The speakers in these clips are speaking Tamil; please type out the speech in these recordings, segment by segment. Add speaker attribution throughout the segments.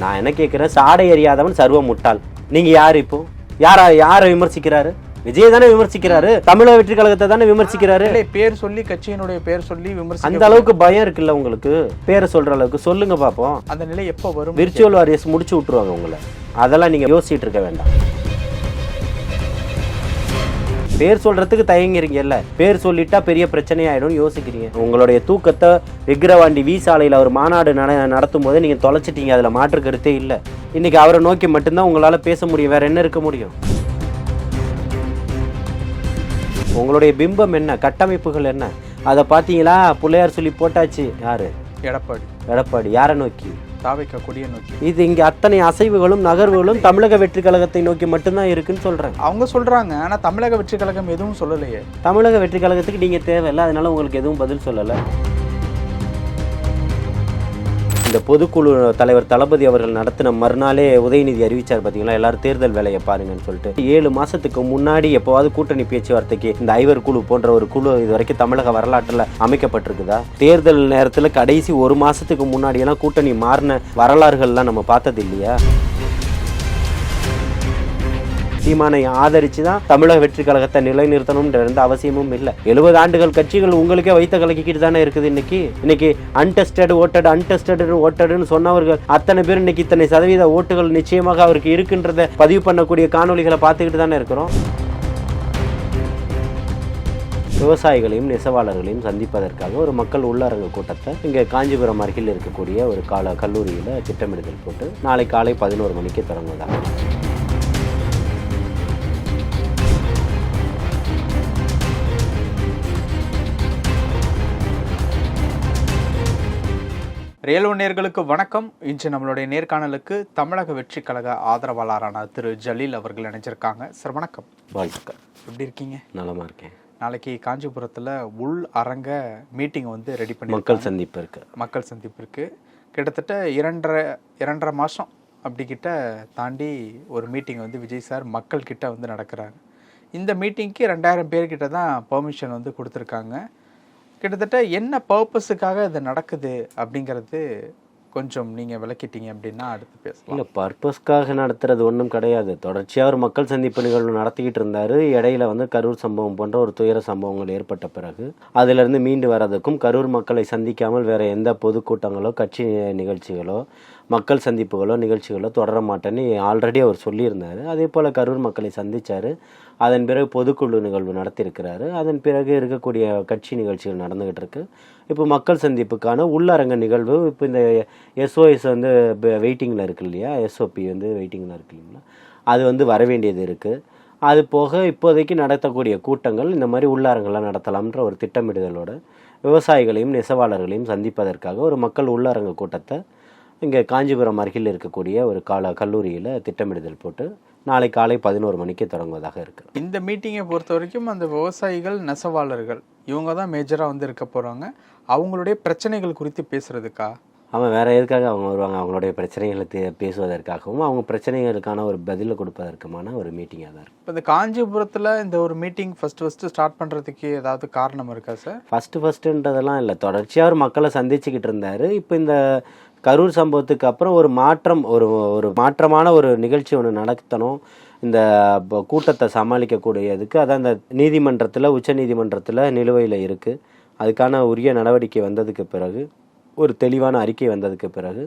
Speaker 1: நான் என்ன கேட்குறேன் சாடை எறியாதவன் சர்வ முட்டாள். நீங்க யார் இப்போ? யாரா யாரை விமர்சிக்கிறாரு? விஜய் தானே விமர்சிக்கிறாரு? தமிழக வெற்றி கழகத்தை தானே விமர்சிக்கிறாரு?
Speaker 2: பேர் சொல்லி கட்சியினுடைய பேர் சொல்லி
Speaker 1: அந்த
Speaker 2: விமர்சிக்க
Speaker 1: அளவுக்கு பயம் இருக்குல்ல உங்களுக்கு? பேரை சொல்ற அளவுக்கு. சொல்லுங்க பாப்போம்.
Speaker 2: அந்த நிலை எப்போ வரும்?
Speaker 1: விர்ச்சுவல் வாரியர்ஸ் முடிச்சு விட்டுருவாங்க உங்களை. அதெல்லாம் நீங்க யோசிச்சுட்டு இருக்க வேண்டாம். பேர் சொல்றதுக்கு தயங்குறீங்கல்ல? பேர் சொல்லிட்டா பெரிய பிரச்சனையாயிடும் யோசிக்கிறீங்க. உங்களுடைய தூக்கத்தை விக்கிரவாண்டி வி சாலையில் ஒரு மாநாடு நட நடத்தும் போது நீங்க தொலைச்சிட்டீங்க. அதுல மாற்று கருத்தே இல்லை. இன்னைக்கு அவரை நோக்கி மட்டும்தான் உங்களால பேச முடியும். வேற என்ன இருக்க முடியும்? உங்களுடைய பிம்பம் என்ன? கட்டமைப்புகள் என்ன? அதை பார்த்தீங்களா பிள்ளையார் சொல்லி போட்டாச்சு. யாரு?
Speaker 2: எடப்பாடி.
Speaker 1: எடப்பாடி. யாரை நோக்கி?
Speaker 2: தாவைக்க கொடியை நோக்கி.
Speaker 1: இது இங்க அத்தனை அசைவுகளும் நகர்வுகளும் தமிழக வெற்றி கழகத்தை நோக்கி மட்டும்தான் இருக்குன்னு சொல்றேன்.
Speaker 2: அவங்க சொல்றாங்க ஆனா தமிழக வெற்றி கழகம் எதுவும் சொல்லலையே.
Speaker 1: தமிழக வெற்றி கழகத்துக்கு நீங்க தேவையில்லை அதனால உங்களுக்கு எதுவும் பதில் சொல்லல. இந்த பொதுக்குழு தலைவர் தளபதி அவர்கள் நடத்தின மறுநாளே உதயநிதி அறிவிச்சார் பார்த்தீங்களா எல்லாரும் தேர்தல் வேலையை பாருங்கன்னு சொல்லிட்டு. ஏழு மாசத்துக்கு முன்னாடி எப்போவாது கூட்டணி பேச்சுவார்த்தைக்கு இந்த ஐவர் குழு போன்ற ஒரு குழு இது வரைக்கும் தமிழக வரலாற்றில் அமைக்கப்பட்டிருக்குதா? தேர்தல் நேரத்தில் கடைசி ஒரு மாசத்துக்கு முன்னாடியெல்லாம் கூட்டணி மாறின வரலாறுகள்லாம் நம்ம பார்த்தது இல்லையா? சீமானை ஆதரிச்சு தான் தமிழக வெற்றி கழகத்தை நிலைநிறுத்தணும்ன்ற எந்த அவசியமும் இல்லை. எழுபது ஆண்டுகள் கட்சிகள் உங்களுக்கே வைத்த கலக்கிக்கிட்டு தானே இருக்குது இன்னைக்கு? இன்னைக்கு அன்டெஸ்டட் ஓட்டட் அன்டெஸ்டட் ஓட்டடுன்னு சொன்னவர்கள் அத்தனை பேர் இன்னைக்கு இத்தனை சதவீத ஓட்டுகள் நிச்சயமாக அவருக்கு இருக்குன்றத பதிவு பண்ணக்கூடிய காணொளிகளை பார்த்துக்கிட்டு தானே இருக்கிறோம். விவசாயிகளையும் நெசவாளர்களையும் சந்திப்பதற்காக ஒரு மக்கள் உள்ளரங்கு கூட்டத்தை இங்கே காஞ்சிபுரம் அருகில் இருக்கக்கூடிய ஒரு கால கல்லூரியில் திட்டமிடுதல் போட்டு நாளை காலை பதினோரு மணிக்கு தொடங்குவதாக.
Speaker 2: ரியல் வணக்கம். இன்று நம்மளுடைய நேர்காணலுக்கு தமிழக வெற்றி கழக ஆதரவாளரான திரு ஜலீல் அவர்கள் இணைஞ்சிருக்காங்க. சார் வணக்கம்.
Speaker 1: வாழ்த்துக்கள்.
Speaker 2: எப்படி இருக்கீங்க?
Speaker 1: நலமா இருக்கேன்.
Speaker 2: நாளைக்கு காஞ்சிபுரத்தில் உள் அரங்க மீட்டிங் வந்து ரெடி பண்ணி
Speaker 1: மக்கள் சந்திப்பு இருக்கு.
Speaker 2: மக்கள் சந்திப்பு இருக்கு. கிட்டத்தட்ட இரண்டரை இரண்டரை மாதம் அப்படிக்கிட்ட தாண்டி ஒரு மீட்டிங் வந்து விஜய் சார் மக்கள் கிட்ட வந்து நடக்கிறாங்க இந்த மீட்டிங்க்கு ரெண்டாயிரம் பேர்கிட்ட தான் பெர்மிஷன் வந்து கொடுத்துருக்காங்க. கிட்டத்தட்ட என்ன பர்பஸுக்காக இது நடக்குது அப்படிங்கிறது கொஞ்சம் நீங்கள் விளக்கிட்டீங்க அப்படின்னா அடுத்து பேசலாம்.
Speaker 1: இல்லை பர்பஸ்க்காக நடத்துறது ஒன்றும் கிடையாது. தொடர்ச்சியாக ஒரு மக்கள் சந்திப்பு நிகழ்வு நடத்திக்கிட்டு இருந்தாரு. இடையில வந்து கரூர் சம்பவம் போன்ற ஒரு துயர சம்பவங்கள் ஏற்பட்ட பிறகு அதிலிருந்து மீண்டு வர்றதுக்கும் கரூர் மக்களை சந்திக்காமல் வேற எந்த பொதுக்கூட்டங்களோ கட்சி நிகழ்ச்சிகளோ மக்கள் சந்திப்புகளோ நிகழ்ச்சிகளோ தொடர மாட்டேன்னு ஆல்ரெடி அவர் சொல்லியிருந்தாரு. அதே போல் கரூர் மக்களை சந்திச்சாரு. அதன் பிறகு பொதுக்குழு நிகழ்வு நடத்தியிருக்கிறாரு. அதன் பிறகு இருக்கக்கூடிய கட்சி நிகழ்ச்சிகள் நடந்துகிட்டு இருக்கு. இப்போ மக்கள் சந்திப்புக்கான உள்ளரங்க நிகழ்வு இப்போ இந்த எஸ்ஓஎஸ் வந்து வெயிட்டிங்கில் இருக்கு இல்லையா? எஸ்ஓபி வந்து வெயிட்டிங்கில் இருக்கு இல்லைங்களா? அது வந்து வர வேண்டியது இருக்குது அது போக இப்போதைக்கு நடத்தக்கூடிய கூட்டங்கள் இந்த மாதிரி உள்ளரங்கெல்லாம் நடத்தலாம்ன்ற ஒரு திட்டமிடுதலோட விவசாயிகளையும் நெசவாளர்களையும் சந்திப்பதற்காக ஒரு மக்கள் உள்ளரங்க கூட்டத்தை இங்கே காஞ்சிபுரம் அருகில் இருக்கக்கூடிய ஒரு கால கல்லூரியில் திட்டமிடுதல் போட்டு நாளை காலை பதினோரு மணிக்கு தொடங்குவதாக இருக்கு
Speaker 2: இந்த மீட்டிங்கை பொறுத்த வரைக்கும் அந்த விவசாயிகள் நெசவாளர்கள் இவங்க தான் மேஜராக வந்து இருக்க போகிறாங்க அவங்களுடைய பிரச்சனைகள் குறித்து பேசுறதுக்கா?
Speaker 1: அவன் வேற எதுக்காக அவங்க வருவாங்க? அவங்களுடைய பிரச்சனைகளை தே- பேசுவதற்காகவும் அவங்க பிரச்சனைகளுக்கான ஒரு பதிலை கொடுப்பதற்குமான ஒரு மீட்டிங்காக தான் இருக்கும்
Speaker 2: இப்போ இந்த காஞ்சிபுரத்தில் இந்த ஒரு மீட்டிங் ஃபர்ஸ்ட் ஃபஸ்ட்டு ஸ்டார்ட் பண்ணுறதுக்கு ஏதாவது காரணம் இருக்கா சார்
Speaker 1: ஃபஸ்ட்டு ஃபஸ்ட்டுன்றதெல்லாம் இல்லை. தொடர்ச்சியாக ஒரு மக்களை சந்திச்சுக்கிட்டு இருந்தார். இப்போ இந்த கரூர் சம்பவத்துக்கு அப்புறம் ஒரு மாற்றம் ஒரு ஒரு மாற்றமான ஒரு நிகழ்ச்சி ஒன்று நடத்தணும். இந்த கூட்டத்தை சமாளிக்கக்கூடியதுக்கு அதான் இந்த நீதிமன்றத்தில் உச்ச நீதிமன்றத்தில் நிலுவையில் இருக்குது அதுக்கான உரிய நடவடிக்கை வந்ததுக்கு பிறகு ஒரு தெளிவான அறிக்கை வந்ததுக்கு பிறகு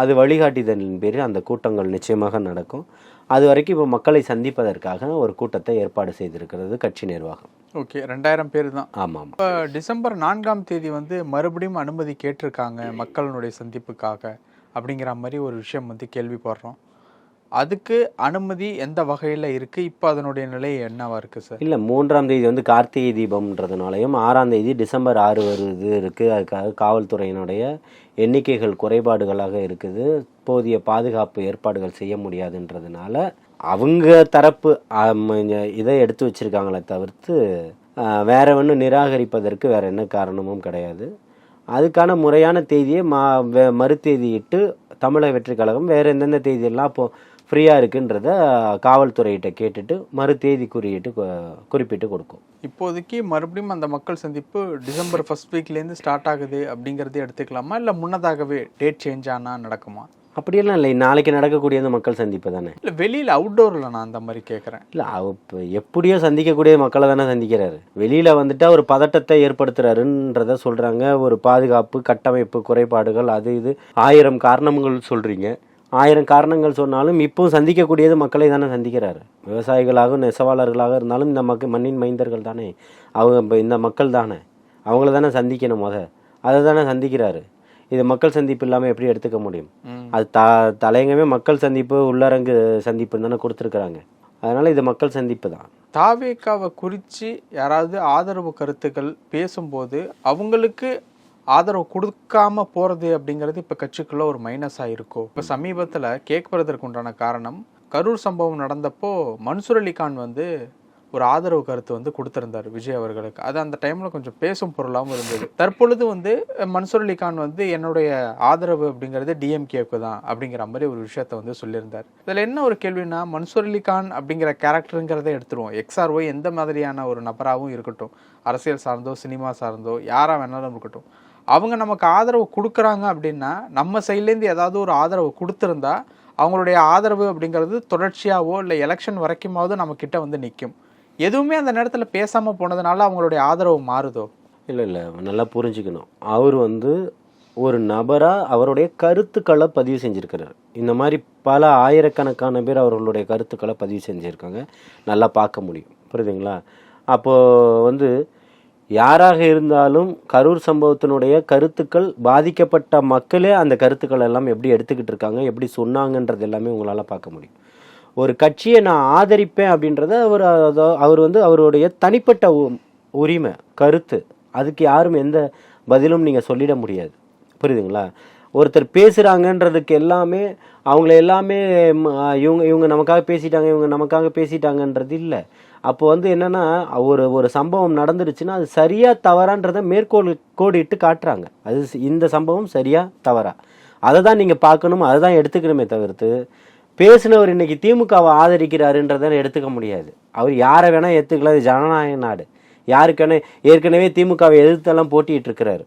Speaker 1: அது வழிகாட்டுதலின் பேரில் அந்த கூட்டங்கள் நிச்சயமாக நடக்கும். அது வரைக்கும் இப்போ மக்களை சந்திப்பதற்காக ஒரு கூட்டத்தை ஏற்பாடு செய்திருக்கிறது கட்சி நிர்வாகம்.
Speaker 2: ஓகே ரெண்டாயிரம் பேர் தான்.
Speaker 1: ஆமாம்
Speaker 2: இப்போ டிசம்பர் நான்காம் தேதி வந்து மறுபடியும் அனுமதி கேட்டிருக்காங்க மக்களுடைய சந்திப்புக்காக அப்படிங்கிற மாதிரி ஒரு விஷயம் வந்து கேள்விப்படுறோம். அதுக்கு அனுமதி எந்த வகையில் இருக்குது இப்போ அதனுடைய நிலை என்னவா இருக்குது சார்
Speaker 1: இல்லை மூன்றாம் தேதி வந்து கார்த்திகை தீபம்ன்றதுனாலையும் ஆறாம் தேதி டிசம்பர் ஆறு வருது இருக்குது அதுக்காக காவல்துறையினுடைய எண்ணிக்கைகள் குறைபாடுகளாக இருக்குது. போதிய பாதுகாப்பு ஏற்பாடுகள் செய்ய முடியாதுன்றதுனால அவங்க தரப்பு இந்த இதை எடுத்து வச்சிருக்காங்களே தவிர்த்து வேற ஒன்றும் நிராகரிப்பதற்கு வேற என்ன காரணமும் கிடையாது. அதுக்கான முறையான தேதியை மா வே- மறுதேதியிட்டு தமிழக வெற்றி கழகம் வேற எந்தெந்த தேதியெல்லாம் இப்போது ஃப்ரீயாக இருக்குன்றத காவல்துறையிட்ட கேட்டுட்டு மறு தேதி குறியிட்டு குறிப்பிட்டு கொடுக்கும்.
Speaker 2: இப்போதைக்கு மறுபடியும் அந்த மக்கள் சந்திப்பு டிசம்பர் ஃபர்ஸ்ட் வீக்லேருந்து ஸ்டார்ட் ஆகுது அப்படிங்கிறத எடுத்துக்கலாமா? இல்லை முன்னதாகவே டேட் சேஞ்ச் ஆனால் நடக்குமா?
Speaker 1: அப்படியெல்லாம் இல்லை. நாளைக்கு நடக்கக்கூடிய அந்த மக்கள் சந்திப்பு தானே?
Speaker 2: இல்லை வெளியில் அவுட்டோரில் நான் அந்த மாதிரி கேட்குறேன்
Speaker 1: இல்லை இப்போ எப்படியோ சந்திக்கக்கூடிய மக்களை தானே சந்திக்கிறாரு. வெளியில் வந்துட்டா ஒரு பதட்டத்தை ஏற்படுத்துறாருன்றத சொல்கிறாங்க ஒரு பாதுகாப்பு கட்டமைப்பு குறைபாடுகள் அது இது. ஆயிரம் காரணங்கள் சொல்கிறீங்க ஆயிரம் காரணங்கள் சொன்னாலும் இப்போ சந்திக்கக்கூடியது மக்களை தானே சந்திக்கிறாரு. விவசாயிகளாக நெசவாளர்களாக இருந்தாலும் இந்த மக்கள் மண்ணின் மைந்தர்கள் தானே. அவங்க இப்போ இந்த மக்கள் தானே. அவங்கள தானே சந்திக்கணும் முத. அதை தானே சந்திக்கிறாரு. இது மக்கள் சந்திப்பு இல்லாமல் எப்படி எடுத்துக்க முடியும். அது த தலையங்கமே மக்கள் சந்திப்பு உள்ளரங்கு சந்திப்புன்னு தானே கொடுத்துருக்குறாங்க. அதனால இது மக்கள் சந்திப்பு தான்.
Speaker 2: தாவேக்காவை குறித்து யாராவது ஆதரவு கருத்துக்கள் பேசும்போது அவங்களுக்கு ஆதரவு கொடுக்காம போகிறது அப்படிங்கிறது இப்போ கட்சிக்குள்ள ஒரு மைனஸாக இருக்கும் இப்போ சமீபத்தில் கேட்பதற்கு உண்டான காரணம் கரூர் சம்பவம் நடந்தப்போ மன்சூர் அலிகான் வந்து ஒரு ஆதரவு கருத்து வந்து கொடுத்திருந்தார் விஜய் அவர்களுக்கு. அது அந்த டைமில் கொஞ்சம் பேசும் பொருளாகவும் இருந்தது. தற்பொழுது வந்து மன்சூர் அலிகான் வந்து என்னுடைய ஆதரவு அப்படிங்கிறது டிஎம்கேக்கு தான் அப்படிங்கிற மாதிரி ஒரு விஷயத்த வந்து சொல்லியிருந்தார். இதில் என்ன ஒரு கேள்வினா மன்சூர் அலிகான் அப்படிங்கிற கேரக்டருங்கிறத எடுத்துருவோம். எக்ஸ்ஆர்ஓ எந்த மாதிரியான ஒரு நபராகவும் இருக்கட்டும். அரசியல் சார்ந்தோ சினிமா சார்ந்தோ யாராக வேணாலும் இருக்கட்டும். அவங்க நமக்கு ஆதரவு கொடுக்குறாங்க அப்படின்னா நம்ம சைட்லேருந்து ஏதாவது ஒரு ஆதரவு கொடுத்துருந்தா அவங்களுடைய ஆதரவு அப்படிங்கிறது தொடர்ச்சியாகவோ இல்லை எலெக்ஷன் வரைக்குமாவது நம்ம கிட்ட வந்து நிற்கும் எதுவுமே அந்த நேரத்தில் பேசாமல் போனதுனால அவங்களுடைய ஆதரவு மாறுதோ?
Speaker 1: இல்லை இல்லை. நல்லா புரிஞ்சுக்கணும். அவர் வந்து ஒரு நபராக அவருடைய கருத்துக்களை பதிவு செஞ்சுருக்கிறார். இந்த மாதிரி பல ஆயிரக்கணக்கான பேர் அவர்களுடைய கருத்துக்களை பதிவு செஞ்சுருக்காங்க. நல்லா பார்க்க முடியும். புரியுதுங்களா? அப்போது வந்து யாராக இருந்தாலும் கரூர் சம்பவத்தினுடைய கருத்துக்கள் பாதிக்கப்பட்ட மக்களே அந்த கருத்துக்கள் எல்லாம் எப்படி எடுத்துக்கிட்டு இருக்காங்க எப்படி சொன்னாங்கன்றது எல்லாமே உங்களால் பார்க்க முடியும். ஒரு கட்சியை நான் ஆதரிப்பேன் அப்படின்றத அவர் அவர் வந்து அவருடைய தனிப்பட்ட உ- உரிமை கருத்து. அதுக்கு யாரும் எந்த பதிலும் நீங்கள் சொல்லிட முடியாது. புரியுதுங்களா? ஒருத்தர் பேசுகிறாங்கன்றதுக்கு எல்லாமே அவங்கள எல்லாமே இவங்க இவங்க நமக்காக பேசிட்டாங்க இவங்க நமக்காக பேசிட்டாங்கன்றது இல்லை. அப்போ வந்து என்னன்னா ஒரு ஒரு சம்பவம் நடந்துருச்சுன்னா அது சரியா தவறான்றதை மேற்கோள் கோடிட்டு காட்டுறாங்க. அது இந்த சம்பவம் சரியா தவறா. அதை தான் நீங்கள் பார்க்கணும் அதை தான் எடுத்துக்கணுமே தவிர்த்து பேசினவர் இன்னைக்கு திமுகவை ஆதரிக்கிறாருன்றதை எடுத்துக்க முடியாது. அவர் யாரை வேணா ஏற்றுக்கலாம் இது ஜனநாயக நாடு. யாருக்கு வேணா ஏற்கனவே திமுகவை எதிர்த்தெல்லாம் போட்டிட்டு இருக்கிறாரு.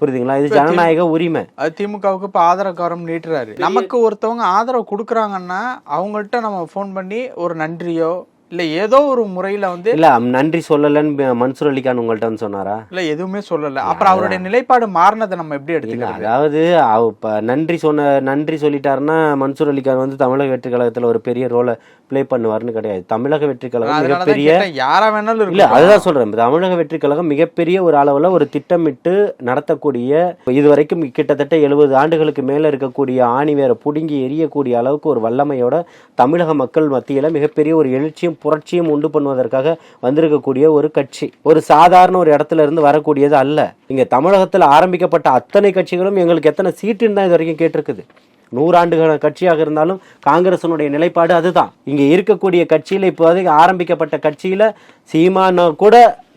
Speaker 1: புரியுதுங்களா? இது ஜனநாயக உரிமை.
Speaker 2: அது திமுகவுக்கு இப்போ ஆதரவுக்காரம் நீட்டுறாரு. நமக்கு ஒருத்தவங்க ஆதரவு கொடுக்குறாங்கன்னா அவங்கள்ட்ட நம்ம ஃபோன் பண்ணி ஒரு நன்றியோ இல்லை ஏதோ ஒரு முறையில் வந்து
Speaker 1: இல்ல நன்றி சொல்லலன்னு மன்சூர் அலிகான் உங்கள்ட்ட வந்து சொன்னாரா?
Speaker 2: இல்லை எதுவுமே சொல்லலை. அப்புறம் அவருடைய நிலைப்பாடு மாறினதை நம்ம எப்படி
Speaker 1: இல்ல
Speaker 2: எடுத்துக்கிறது
Speaker 1: அதாவது இப்ப நன்றி சொன்ன நன்றி சொல்லிட்டாருன்னா மன்சூர் அலிகான் வந்து தமிழக வெற்றி கழகத்துல ஒரு பெரிய ரோலை ப்ளே பண்ணுவாருன்னு கிடையாது. தமிழக வெற்றி கழகம் மிகப்பெரிய
Speaker 2: யாரா வேணாலும்
Speaker 1: இல்ல அதுதான் சொல்றேன். தமிழக வெற்றி கழகம் மிகப்பெரிய ஒரு அளவுல ஒரு திட்டமிட்டு நடத்தக்கூடிய இது வரைக்கும் கிட்டத்தட்ட எழுபது ஆண்டுகளுக்கு மேல இருக்கக்கூடிய ஆணி வேற புடுங்கி எரியக்கூடிய அளவுக்கு ஒரு வல்லமையோட தமிழக மக்கள் மத்தியில மிகப்பெரிய ஒரு எழுச்சியும் புரட்சியும் உண்டு பண்ணுவதற்காக வந்திருக்கக்கூடிய ஒரு கட்சி. ஒரு சாதாரண ஒரு இடத்துல இருந்து வரக்கூடியது அல்ல. இங்க தமிழகத்தில் ஆரம்பிக்கப்பட்ட அத்தனை கட்சிகளும் எங்களுக்கு எத்தனை சீட்டுன்னு தான் இது வரைக்கும் கேட்டிருக்குது. நூறாண்டுகால கட்சியாக இருந்தாலும் காங்கிரசனுடைய நிலைப்பாடு அதுதான். இங்க இருக்கக்கூடிய கட்சியில இப்போதைக்கு ஆரம்பிக்கப்பட்ட கட்சியில சீமானா கூட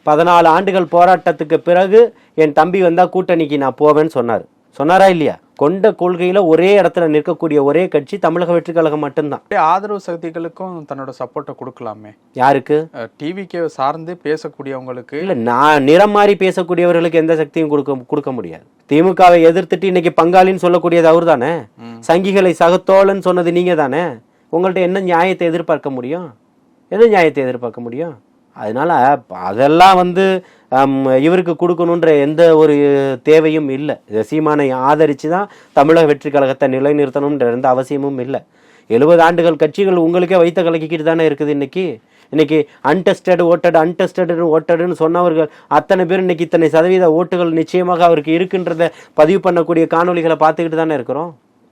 Speaker 1: பதினாலு ஆண்டுகள் போராட்டத்துக்கு பிறகு என் தம்பி வந்தா கூட்டணிக்கு நான் போவேன்னு சொன்னார். சொன்னாரா இல்லையா? கொண்ட கொள்கையில ஒரே இடத்துல நிற்கக்கூடிய ஒரே கட்சி தமிழக வெற்றி கழகம் மட்டும்தான்.
Speaker 2: ஆதரவு சக்திகளுக்கும் தன்னோட சப்போர்ட்டை கொடுக்கலாமே.
Speaker 1: யாருக்கு?
Speaker 2: டிவிக்கே சார்ந்து பேசக்கூடியவங்களுக்கு.
Speaker 1: இல்ல நான் நிறம் மாறி பேசக்கூடியவர்களுக்கு எந்த சக்தியும் கொடுக்க கொடுக்க முடியாது. திமுகவை எதிர்த்துட்டு இன்னைக்கு பங்காளின்னு சொல்லக்கூடியது அவர் தானே. சங்கிகளை சகத்தோழன் சொன்னது நீங்க தானே உங்கள்ட்ட என்ன நியாயத்தை எதிர்பார்க்க முடியும்? என்ன நியாயத்தை எதிர்பார்க்க முடியும்? அதனால அதெல்லாம் வந்து இவருக்கு கொடுக்கணுன்ற எந்த ஒரு தேவையும் இல்லை. சீமானை ஆதரித்து தான் தமிழக வெற்றி கழகத்தை நிலைநிறுத்தணுன்ற எந்த அவசியமும் இல்லை. எழுபது ஆண்டுகள் கட்சிகள் உங்களுக்கே வைத்த கலக்கிக்கிட்டு தானே இருக்குது இன்னைக்கு? இன்னைக்கு அன்டெஸ்டட் ஓட்டட் அன்டெஸ்டட் ஓட்டடுன்னு சொன்னவர்கள் அத்தனை பேர் இன்னைக்கு இத்தனை சதவீத ஓட்டுகள் நிச்சயமாக அவருக்கு இருக்குன்றத பதிவு பண்ணக்கூடிய காணொளிகளை பார்த்துக்கிட்டு தானே இருக்கிறோம்?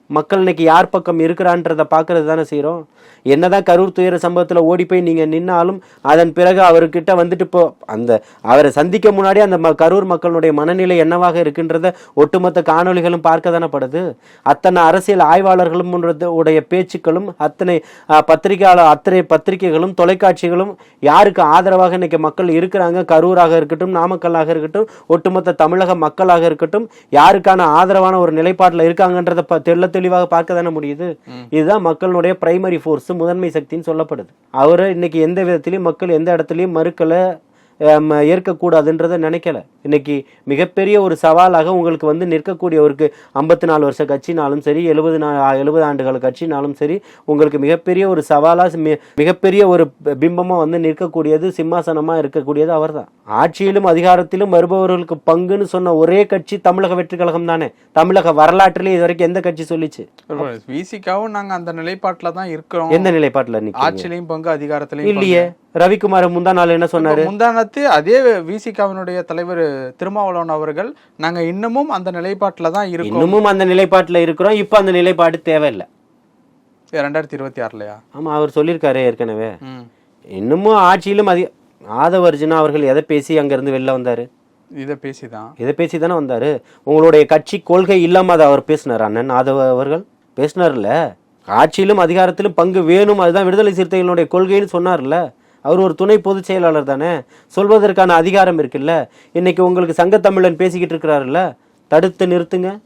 Speaker 1: மக்கள் இன்னைக்கு யார் பக்கம் இருக்கிறான்றத பார்க்கறது தானே செய்கிறோம் என்னதான் கரூர் துயர சம்பவத்தில் ஓடி போய் நீங்கள் நின்னாலும் அதன் பிறகு அவர்கிட்ட வந்துட்டு இப்போ அந்த அவரை சந்திக்க முன்னாடி அந்த ம- கரூர் மக்களுடைய மனநிலை என்னவாக இருக்குன்றத ஒட்டுமொத்த காணொளிகளும் பார்க்க தானே படுது? அத்தனை அரசியல் ஆய்வாளர்களும் உடைய பேச்சுக்களும் அத்தனை பத்திரிகையாளர் அத்தனை பத்திரிகைகளும் தொலைக்காட்சிகளும் யாருக்கு ஆதரவாக இன்னைக்கு மக்கள் இருக்கிறாங்க? கரூராக இருக்கட்டும் நாமக்கல்லாக இருக்கட்டும் ஒட்டுமொத்த தமிழக மக்களாக இருக்கட்டும் யாருக்கான ஆதரவான ஒரு நிலைப்பாட்டில் இருக்காங்கன்றத ப- தெளிவாக பார்க்க தானே முடியுது? இதுதான் மக்களுடைய பிரைமரி ஃபோர்ஸ் முதன்மை சக்தின்னு சொல்லப்படுது. அவரை இன்னைக்கு எந்த விதத்திலையும் மக்கள் எந்த இடத்துலையும் மறுக்கல ஏற்கக்கூடாதுன்றதை நினைக்கல. இன்னைக்கு மிகப்பெரிய ஒரு சவாலாக உங்களுக்கு வந்து நிற்கக்கூடியவருக்கு ஐம்பத்தி நாலு வருஷ கட்சினாலும் சரி எழுபது நா எழுபது ஆண்டுகள் கட்சினாலும் சரி உங்களுக்கு மிகப்பெரிய ஒரு சவாலாக மிகப்பெரிய ஒரு பிம்பமாக வந்து நிற்கக்கூடியது சிம்மாசனமாக இருக்கக்கூடியது அவர்தான். ஆட்சியிலும் அதிகாரத்திலும் வருபவர்களுக்கு பங்குன்னு சொன்ன ஒரே கட்சி தமிழக வெற்றி கழகம் தானே. தமிழக வரலாற்றிலே இது வரைக்கும் எந்த கட்சி சொல்லிச்சு?
Speaker 2: விசிகாவும் நாங்க அந்த நிலைப்பாட்டுல தான் இருக்கிறோம்.
Speaker 1: எந்த நிலைப்பாட்டில்
Speaker 2: ஆட்சியிலையும் பங்கு அதிகாரத்திலையும்
Speaker 1: இல்லையே. ரவிக்குமார் முந்தா நாள் என்ன சொன்னாரு?
Speaker 2: இப்ப முந்தானத்து அதே விசிகாவினுடைய தலைவர் திருமாவளவன் அவர்கள் நாங்க இன்னமும் அந்த நிலைப்பாட்டுல தான் இருக்கோம்.
Speaker 1: இன்னமும் அந்த நிலைப்பாட்டில் இருக்கிறோம். இப்போ அந்த நிலைப்பாடு தேவையில்லை.
Speaker 2: ரெண்டாயிரத்தி இருபத்தி ஆறுலயா?
Speaker 1: ஆமா அவர் சொல்லியிருக்காரு ஏற்கனவே. இன்னமும் ஆட்சியிலும் அதிக ஆதவர்ஜுனா அவர்கள் எதை பேசி அங்கிருந்து வெளில வந்தாரு?
Speaker 2: இதை பேசிதான்.
Speaker 1: இதை பேசி தானே வந்தாரு? உங்களுடைய கட்சி கொள்கை இல்லாம அதை அவர் பேசினார்? அண்ணன் ஆதவ அவர்கள்? பேசினார்ல ஆட்சியிலும் அதிகாரத்திலும் பங்கு வேணும் அதுதான் விடுதலை சிறுத்தைகளுடைய கொள்கைன்னு சொன்னார்ல அவர் ஒரு துணை பொதுச் செயலாளர் தானே? சொல்வதற்கான அதிகாரம் இருக்குல்ல? இன்னைக்கு உங்களுக்கு சங்கத்தமிழன் பேசிக்கிட்டு இருக்கிறாருல்ல? தடுத்து நிறுத்துங்க.